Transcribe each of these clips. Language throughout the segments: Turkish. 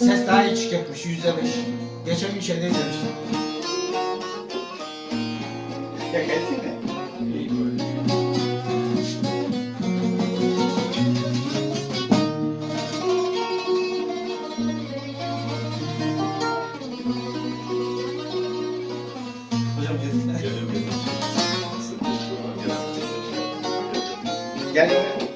Ses daha iyi çıkacakmış yüzde beş. Geçen gün şeyde izlemiştim. Ya gelsene. Gel. Gel.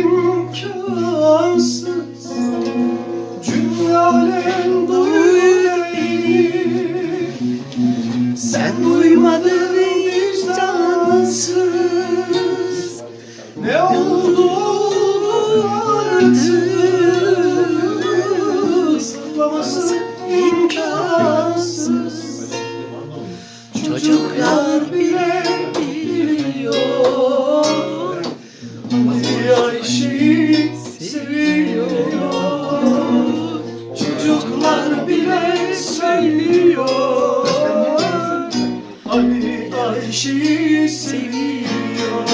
İmkansız. Duydu beni Sen duymadın vicdansız ne oldu oldu artık Saklaması imkansız. Çocuklar bile Ayşe'yi seviyor.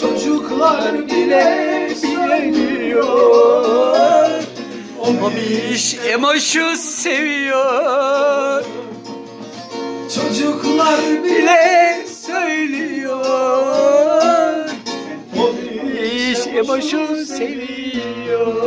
Çocuklar bile biliyor Mamiş Emoş'u seviyor. Çocuklar bile söylüyor. Mamiş Emoş'u seviyor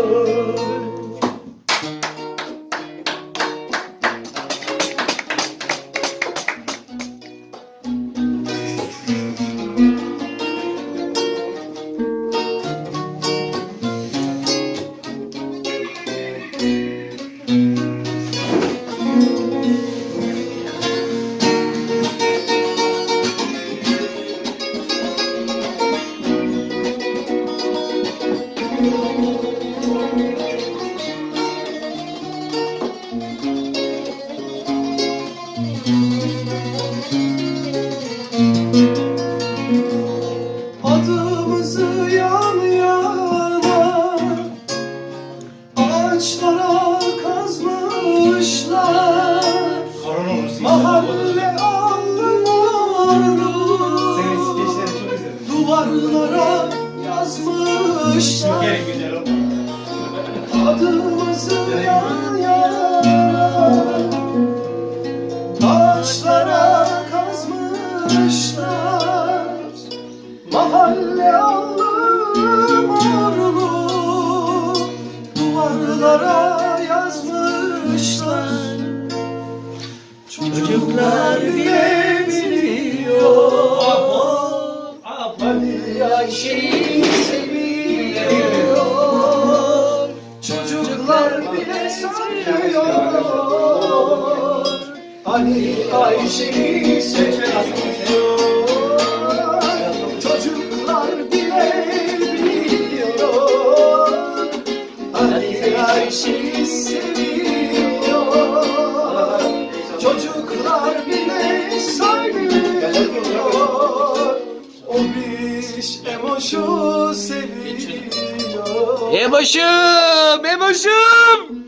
Ağaçlara kazmışlar. Mahalle izledim. Duvarlara yazmışlar. Adımızı yan Ayşe'yi seviyor. Çocuklar bile söylüyor Ali Ayşe'yi seviyor Güneş Emoş'u seviyor. Emoş'um! Emoş'um!